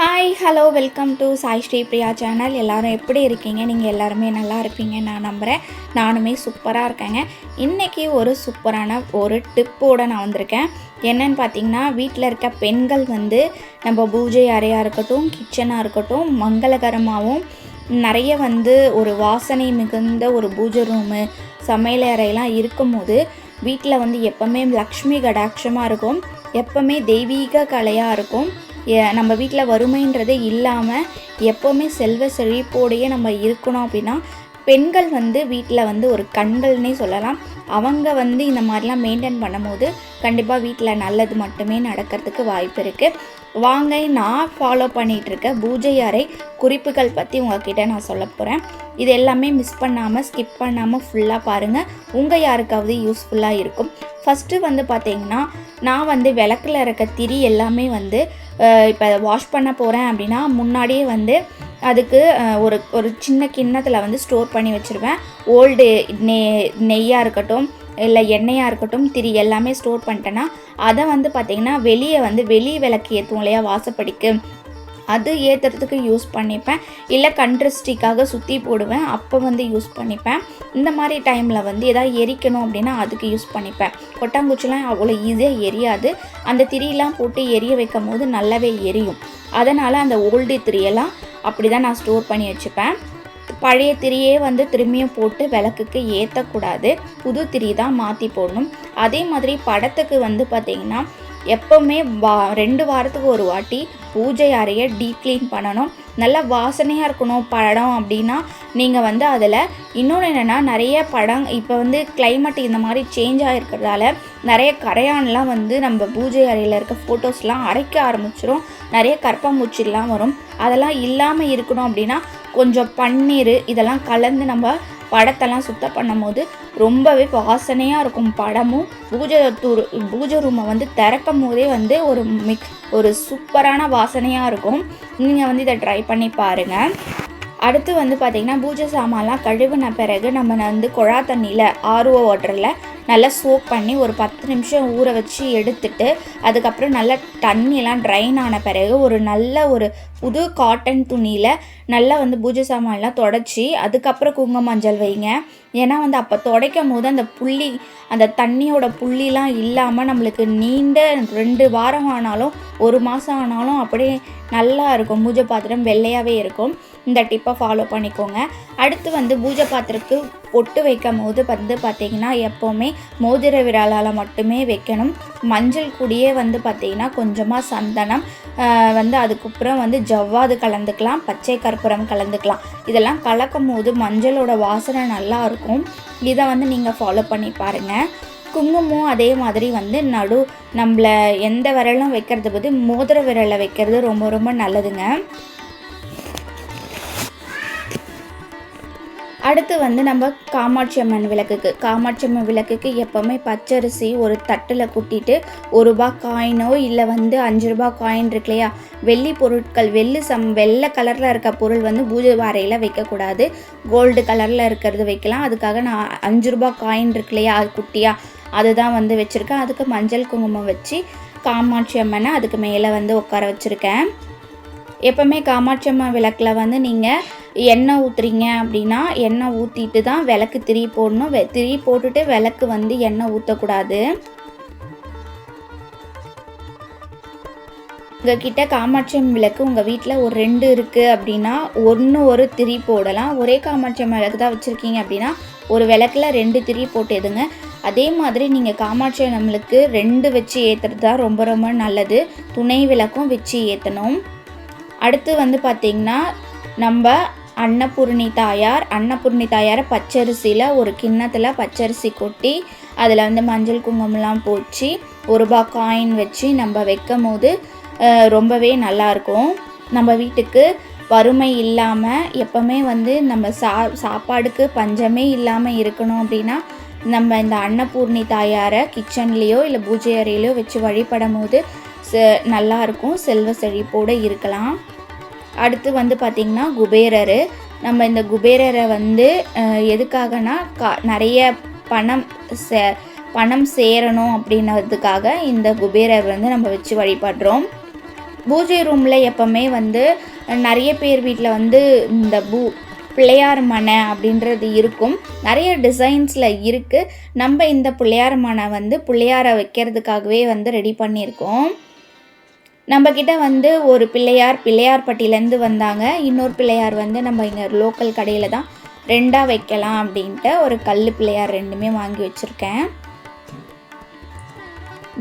Hi hello welcome to Sai Sri Priya channel எல்லோரும் எப்படி இருக்கீங்க? நீங்கள் எல்லாருமே நல்லா இருப்பீங்க நான் நம்புகிறேன் நானுமே சூப்பராக இருக்கேங்க. இன்றைக்கி ஒரு சூப்பரான ஒரு டிப்போடு நான் வந்திருக்கேன். என்னன்னு பார்த்தீங்கன்னா வீட்டில் இருக்க பெண்கள் வந்து நம்ம பூஜை அறையாக இருக்கட்டும் கிச்சனாக இருக்கட்டும் மங்களகரமாகவும் நிறைய வந்து ஒரு வாசனை மிகுந்த ஒரு பூஜை ரூமு சமையல் அறையெல்லாம் இருக்கும்போது வீட்டில் வந்து எப்போவுமே லக்ஷ்மி கடாட்சமாக இருக்கும். எப்போவுமே தெய்வீக கலையாக இருக்கும். நம்ம வீட்டில் வறுமைன்றதே இல்லாமல் எப்போவுமே செல்வ செழிப்போடையே நம்ம இருக்கணும் அப்படின்னா பெண்கள் வந்து வீட்டில் வந்து ஒரு கண்கள்னே சொல்லலாம். அவங்க வந்து இந்த மாதிரிலாம் மெயின்டைன் பண்ணும்போது கண்டிப்பாக வீட்டில் நல்லது மட்டுமே நடக்கிறதுக்கு வாய்ப்பு இருக்குது வாங்க நான் ஃபாலோ பண்ணிகிட்ருக்க பூஜை அறை குறிப்புகள் பற்றி உங்ககிட்ட நான் சொல்ல போகிறேன் இது எல்லாமே மிஸ் பண்ணாமல் ஸ்கிப் பண்ணாமல் ஃபுல்லாக பாருங்கள் உங்கள் யாருக்காவது யூஸ்ஃபுல்லாக இருக்கும். ஃபஸ்ட்டு வந்து பார்த்தீங்கன்னா நான் வந்து விளக்கில் இருக்க திரி எல்லாமே வந்து இப்போ வாஷ் பண்ண போகிறேன் அப்படின்னா முன்னாடியே வந்து அதுக்கு ஒரு ஒரு சின்ன கிண்ணத்தில் வந்து ஸ்டோர் பண்ணி வச்சுருவேன். ஓல்டு நெ நெய்யாக இருக்கட்டும் இல்லை எண்ணெயாக இருக்கட்டும் திரி எல்லாமே ஸ்டோர் பண்ணிட்டேன்னா அதை வந்து பார்த்திங்கன்னா வெளியே வந்து வெளி விளக்கு ஏற்றும் இல்லையா வாசப்படிக்கு. அது ஏற்றுறதுக்கு யூஸ் பண்ணிப்பேன். இல்லை கண்ட்ரிஸ்டிக்காக சுற்றி போடுவேன். அப்போ வந்து யூஸ் பண்ணிப்பேன். இந்த மாதிரி டைமில் வந்து எதாவது எரிக்கணும் அப்படின்னா அதுக்கு யூஸ் பண்ணிப்பேன். கொட்டாங்குச்சிலாம் அவ்வளோ ஈஸியாக எரியாது. அந்த திரியெலாம் போட்டு எரிய வைக்கும் போது நல்லாவே எரியும். அதனால் அந்த ஓல்டு திரியெல்லாம் அப்படி தான் நான் ஸ்டோர் பண்ணி வச்சுப்பேன். பழைய திரியே வந்து திரும்பியும் போட்டு விளக்குக்கு ஏற்றக்கூடாது புது திரி தான் மாற்றி போடணும். அதே மாதிரி படத்துக்கு வந்து பார்த்திங்கன்னா எப்போவுமே வா ரெண்டு வாரத்துக்கு ஒரு வாட்டி பூஜை அறையை டீப் க்ளீன் பண்ணணும். நல்ல வாசனையாக இருக்கணும் படம் அப்படின்னா நீங்கள் வந்து அதில் இன்னொன்று என்னென்னா நிறைய படம் இப்போ வந்து கிளைமேட் இந்த மாதிரி சேஞ்ச் ஆகிருக்கிறதால நிறைய கரையான்லாம் வந்து நம்ம பூஜை அறையில் இருக்க ஃபோட்டோஸ்லாம் அரைக்க ஆரம்பிச்சிரும். நிறைய கற்பம்பூச்சிலாம் வரும். அதெல்லாம் இல்லாமல் இருக்கணும் அப்படின்னா கொஞ்சம் பன்னீர் இதெல்லாம் கலந்து நம்ம படத்தெல்லாம் சுத்தம் பண்ணும்போது ரொம்பவே வாசனையாக இருக்கும் படமும். பூஜை தூர் பூஜை ரூமை வந்து திறக்கும் போதே வந்து ஒரு மிக் ஒரு சூப்பரான வாசனையாக இருக்கும். நீங்கள் வந்து இதை ட்ரை பண்ணி பாருங்கள் அடுத்து வந்து பார்த்திங்கன்னா பூஜை சாமான்லாம் கழுவின பிறகு நம்ம வந்து குழா தண்ணியில் ஆர்ஓ வாட்டரில் நல்லா சோப் பண்ணி ஒரு பத்து நிமிஷம் ஊற வச்சு எடுத்துட்டு அதுக்கப்புறம் நல்லா தண்ணியெலாம் ட்ரைன் ஆன பிறகு ஒரு நல்ல ஒரு புது காட்டன் துணியில் நல்லா வந்து பூஜை சாமான்லாம் தொடச்சி அதுக்கப்புறம் குங்கும மஞ்சள் வைங்க. ஏன்னா வந்து அப்போ துடைக்கும் போது அந்த புள்ளி அந்த தண்ணியோட புள்ளிலாம் இல்லாமல் நம்மளுக்கு நீண்ட ரெண்டு வாரம் ஆனாலும் ஒரு மாதம் ஆனாலும் அப்படியே நல்லா இருக்கும். பூஜை பாத்திரம் வெள்ளையாகவே இருக்கும். இந்த டிப்பை ஃபாலோ பண்ணிக்கோங்க. அடுத்து வந்து பூஜை பாத்திரத்துக்கு பொட்டு வைக்கும் போது வந்து பார்த்திங்கன்னா எப்போவுமே மோதிர விரலால் மட்டுமே வைக்கணும். மஞ்சள் கூடியே வந்து பார்த்திங்கன்னா கொஞ்சமாக சந்தனம் வந்து அதுக்கப்புறம் வந்து ஜவ்வாது கலந்துக்கலாம் பச்சை கற்பூரம் கலந்துக்கலாம். இதெல்லாம் கலக்கும் போது மஞ்சளோட வாசனை நல்லா இருக்கும். இதை வந்து நீங்கள் ஃபாலோ பண்ணி பாருங்கள் குங்குமம் அதே மாதிரி வந்து நடு நம்மள எந்த விரலும் வைக்கிறது பற்றி மோதிர விரலை வைக்கிறது ரொம்ப ரொம்ப நல்லதுங்க. அடுத்து வந்து நம்ம காமாட்சி அம்மன் விளக்குக்கு. காமாட்சி அம்மன் விளக்குக்கு எப்போவுமே பச்சரிசி ஒரு தட்டில் கூட்டிட்டு ஒரு ரூபா காயினோ இல்லை வந்து அஞ்சு ரூபா காயின் இருக்கு இல்லையா? வெள்ளி பொருட்கள் வெள்ளி சம் வெள்ளை கலரில் இருக்க பொருள் வந்து பூஜை அறையில் வைக்கக்கூடாது. கோல்டு கலரில் இருக்கிறது வைக்கலாம். அதுக்காக நான் அஞ்சு ரூபா காயின் இருக்கு இல்லையா? அது குட்டியாக அதுதான் வந்து வச்சுருக்கேன். அதுக்கு மஞ்சள் குங்குமம் வச்சு காமாட்சி அம்மனை அதுக்கு மேலே வந்து உட்கார வச்சுருக்கேன். எப்போவுமே காமாட்சி அம்மன் விளக்கில் வந்து நீங்கள் எண்ணெய் ஊற்றுறீங்க அப்படின்னா எண்ணெய் ஊற்றிட்டு தான் விளக்கு திரி போடணும். வெ திரி போட்டுட்டு விளக்கு வந்து எண்ணெய் ஊற்றக்கூடாது உங்ககிட்ட காமாட்சியம் விளக்கு உங்கள் வீட்டில் ஒரு ரெண்டு இருக்குது அப்படின்னா ஒன்று ஒரு திரி போடலாம். ஒரே காமாட்சியம் விளக்கு தான் வச்சுருக்கீங்க அப்படின்னா ஒரு விளக்கில் ரெண்டு திரி போட்டு எதுங்க அதே மாதிரி நீங்கள் காமாட்சியம் நம்மளுக்கு ரெண்டு வச்சு ஏற்றுறது தான் ரொம்ப ரொம்ப நல்லது. துணை விளக்கும் வச்சு ஏற்றணும் அடுத்து வந்து பார்த்திங்கன்னா நம்ம அன்னபூர்ணி தாயார் அன்னபூர்ணி தாயாரை பச்சரிசியில் ஒரு கிண்ணத்தில் பச்சரிசி கொட்டி அதில் வந்து மஞ்சள் குங்குமம்லாம் போச்சு. ஒரு ரூபா காயின் வச்சு நம்ம வைக்கும் போது ரொம்பவே நல்லாயிருக்கும் நம்ம வீட்டுக்கு வறுமை இல்லாமல் எப்போவுமே வந்து நம்ம சா சாப்பாடுக்கு பஞ்சமே இல்லாமல் இருக்கணும் அப்படின்னா நம்ம இந்த அன்னபூர்ணி தாயாரை கிச்சன்லேயோ இல்லை பூஜை அறையிலையோ வச்சு வழிபடும் போது செ நல்லாயிருக்கும் செல்வ செழிப்போடு இருக்கலாம். அடுத்து வந்து பார்த்திங்கன்னா குபேரர். நம்ம இந்த குபேரரை வந்து எதுக்காகனா கா நிறைய பணம் சே பணம் சேரணும் அப்படின்றதுக்காக இந்த குபேரர் வந்து நம்ம வச்சு வழிபடுறோம். பூஜை ரூமில் எப்போவுமே வந்து நிறைய பேர் வீட்டில் வந்து இந்த பூ பிள்ளையார் மனை அப்படின்றது இருக்கும். நிறைய டிசைன்ஸில் இருக்குது நம்ம இந்த பிள்ளையார் மனை வந்து பிள்ளையாரை வைக்கிறதுக்காகவே வந்து ரெடி பண்ணியிருக்கோம். நம்மக்கிட்ட வந்து ஒரு பிள்ளையார் பிள்ளையார்பட்டியிலேருந்து வந்தாங்க. இன்னொரு பிள்ளையார் வந்து நம்ம இங்கே லோக்கல் கடையில் தான் ரெண்டாக வைக்கலாம் அப்படின்ட்டு ஒரு கல் பிள்ளையார் ரெண்டுமே வாங்கி வச்சுருக்கேன்.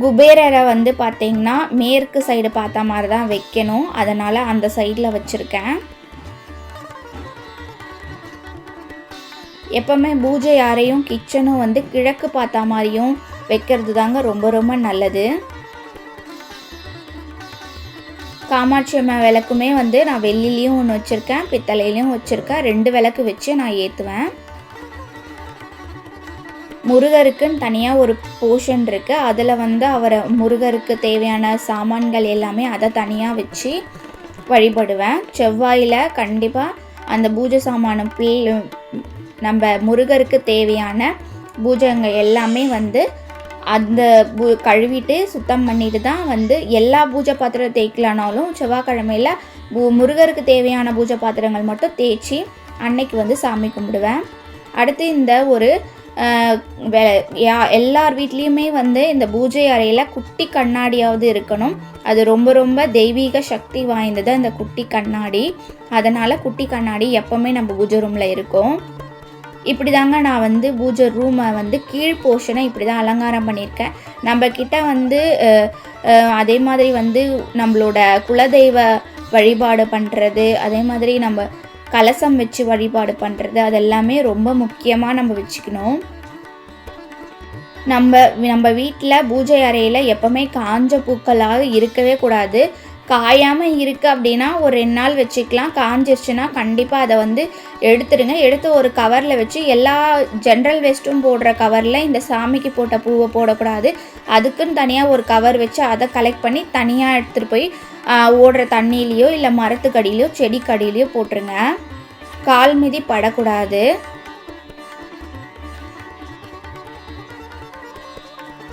குபேரரை வந்து பார்த்திங்கன்னா மேற்கு சைடு பார்த்த மாதிரி தான் வைக்கணும். அதனால் அந்த சைடில் வச்சுருக்கேன். எப்போவுமே பூஜை அறையும் கிச்சனும் வந்து கிழக்கு பார்த்த மாதிரியும் வைக்கிறது தாங்க ரொம்ப ரொம்ப நல்லது. காமாட்சி அம்மா விளக்குமே வந்து நான் வெள்ளிலையும் ஒன்று வச்சுருக்கேன் பித்தளையிலையும் வச்சுருக்கேன். ரெண்டு விளக்கு வச்சு நான் ஏற்றுவேன் முருகருக்குன்னு தனியாக ஒரு போர்ஷன் இருக்குது அதில் வந்து அவரை முருகருக்கு தேவையான சாமான்கள் எல்லாமே அதை தனியாக வச்சு வழிபடுவேன். செவ்வாயில் கண்டிப்பாக அந்த பூஜை சாமானம் நம்ம முருகருக்கு தேவையான பூஜைங்க எல்லாமே வந்து அந்த பூ கழுவிட்டு சுத்தம் பண்ணிட்டு தான் வந்து எல்லா பூஜை பாத்திரம் தேய்க்கலனாலும் செவ்வாய்க்கிழமையில் முருகருக்கு தேவையான பூஜை பாத்திரங்கள் மட்டும் தேய்ச்சி அன்னைக்கு வந்து சாமி கும்பிடுவேன். அடுத்து இந்த ஒரு யா எல்லார் வீட்லேயுமே வந்து இந்த பூஜை அறையில் குட்டி கண்ணாடியாவது இருக்கணும். அது ரொம்ப ரொம்ப தெய்வீக சக்தி வாய்ந்தது அந்த குட்டி கண்ணாடி. அதனால் குட்டி கண்ணாடி எப்போவுமே நம்ம பூஜை ரூமில் இருக்கும். இப்படி தாங்க நான் வந்து பூஜை ரூமை வந்து கீழ் போர்ஷனை இப்படி தான் அலங்காரம் பண்ணியிருக்கேன். நம்மக்கிட்ட வந்து அதே மாதிரி வந்து நம்மளோட குலதெய்வ வழிபாடு பண்ணுறது அதே மாதிரி நம்ம கலசம் வச்சு வழிபாடு பண்ணுறது அதெல்லாமே ரொம்ப முக்கியமாக நம்ம வச்சுக்கணும். நம்ம நம்ம வீட்டில் பூஜை அறையில் எப்போவுமே காஞ்ச பூக்களாக இருக்கவே கூடாது. காயாமல் இருக்குது அப்படின்னா ஒரு ரெண்டு நாள் வச்சுக்கலாம். காஞ்சிருச்சுன்னா கண்டிப்பாக அதை வந்து எடுத்துருங்க. எடுத்து ஒரு கவரில் வச்சு எல்லா ஜென்ரல் வேஸ்ட்டும் போடுற கவரில் இந்த சாமிக்கு போட்ட பூவை போடக்கூடாது. அதுக்குன்னு தனியாக ஒரு கவர் வச்சு அதை கலெக்ட் பண்ணி தனியாக எடுத்துகிட்டு போய் ஓடுற தண்ணியிலையோ இல்லை மரத்துக்கடியிலையோ செடிக்கடியிலையோ போட்டுருங்க. கால் மிதி படக்கூடாது.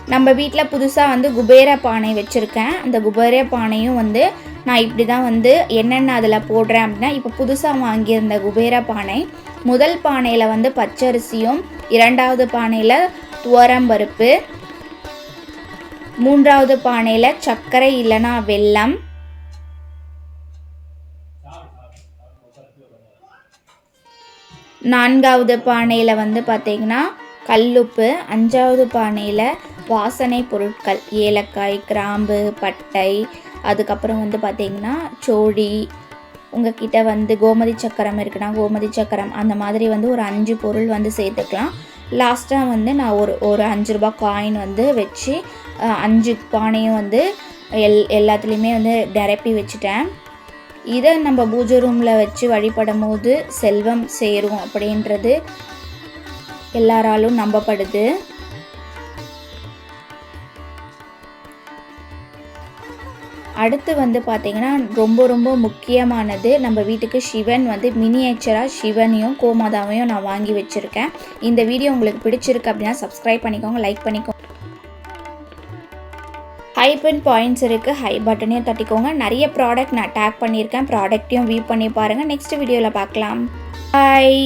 நம்ம வீட்டில் புதுசாக வந்து குபேர பானை வச்சுருக்கேன். அந்த குபேர பானையும் வந்து நான் இப்படி தான் வந்து என்னென்ன அதில் போடுறேன் அப்படின்னா இப்போ புதுசாக வாங்கியிருந்த குபேர பானை முதல் பானையில் வந்து பச்சரிசியும் இரண்டாவது பானையில் துவரம்பருப்பு மூன்றாவது பானையில் சர்க்கரை இல்லைனா வெல்லம் நான்காவது பானையில் வந்து பார்த்திங்கன்னா கல்லுப்பு அஞ்சாவது பானையில் வாசனை பொருட்கள் ஏலக்காய் கிராம்பு பட்டை அதுக்கப்புறம் வந்து பார்த்திங்கன்னா சோழி உங்ககிட்ட வந்து கோமதி சக்கரம் இருக்குன்னா கோமதி சக்கரம் அந்த மாதிரி வந்து ஒரு அஞ்சு பொருள் வந்து சேர்த்துக்கலாம். லாஸ்ட்டாக வந்து நான் ஒரு ஒரு அஞ்சு ரூபா காயின் வந்து வச்சு அஞ்சு பானையும் வந்து எல் எல்லாத்துலேயுமே வந்து நிரப்பி வச்சுட்டேன். இதை நம்ம பூஜை ரூமில் வச்சு வழிபடும் போது செல்வம் சேரும் அப்படின்றது எல்லாராலும் நம்பப்படுது. அடுத்து வந்து பார்த்திங்கன்னா ரொம்ப ரொம்ப முக்கியமானது நம்ம வீட்டுக்கு சிவன் வந்து மினியேச்சராக சிவனையும் கோமாதாவையும் நான் வாங்கி வச்சுருக்கேன். இந்த வீடியோ உங்களுக்கு பிடிச்சிருக்கு அப்படின்னா சப்ஸ்கிரைப் பண்ணிக்கோங்க லைக் பண்ணிக்கோங்க. ஹை பென் பாயிண்ட்ஸ் இருக்குது ஹை பட்டனையும் தட்டிக்கோங்க. நிறைய ப்ராடக்ட் நான் டேக் பண்ணியிருக்கேன். ப்ராடக்ட்டையும் வியூ பண்ணி பாருங்கள் நெக்ஸ்ட் வீடியோவில் பார்க்கலாம். பாய்